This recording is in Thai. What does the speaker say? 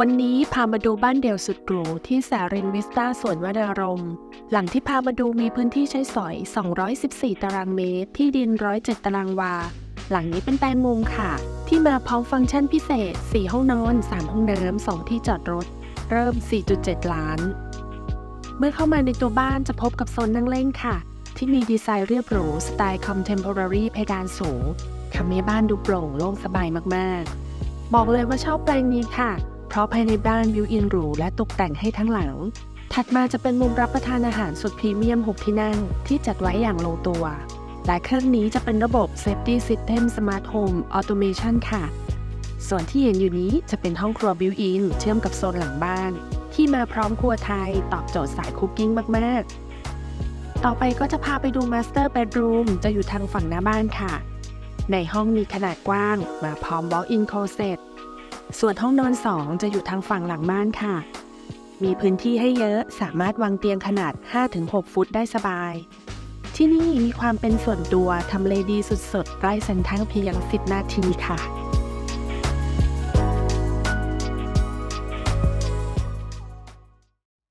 วันนี้พามาดูบ้านเดี่ยวสุดหรูที่แสรินวิสตาสวนวนารมณ์หลังที่พามาดูมีพื้นที่ใช้สอย 214 ตารางเมตร ที่ดิน 107 ตารางวา หลังนี้เป็นแปลงมุมค่ะ ที่มาพร้อมฟังก์ชันพิเศษ 4 ห้องนอน 3 ห้องน้ำ2ที่จอดรถ เริ่ม 4.7 ล้าน เมื่อเข้ามาในตัวบ้านจะพบกับโซนนั่งเล่นค่ะ ที่มีดีไซน์เรียบหรูสไตล์คอมเทม p o r a r y เพดานสูงทำให้บ้านดูโปร่งโล่งสบายมากๆ บอกเลยว่าชอบแปลงนี้ค่ะ ราะภายในบ้านวิวอินหรูและตกแต่งให้ทั้งหลัง ถัดมาจะเป็นมุมรับประทานอาหารสุดพรีเมียม 6 ที่นั่ง ที่จัดไว้อย่างลงตัว และเครื่องนี้จะเป็นระบบ Safety System Smart Home Automation ค่ะ ส่วนที่เห็นอยู่นี้จะเป็นห้องครัวบิวอินเชื่อมกับโซนหลังบ้าน ที่มาพร้อมครัวไทยตอบโจทย์สายคุกกิ้งมาก ๆ ต่อไปก็จะพาไปดู Master Bedroom จะอยู่ทางฝั่งหน้าบ้านค่ะ ในห้องมีขนาดกว้างมาพร้อม Walk-in Closet ส่วนห้องนอน 2 จะอยู่ทางฝั่งหลังบ้านค่ะ มีพื้นที่ให้เยอะสามารถวางเตียงขนาด 5-6 ฟุตได้สบาย ที่นี่มีความเป็นส่วนตัวทำเลดีสุดๆใกล้เซ็นทรัลเพียง 10 นาทีค่ะ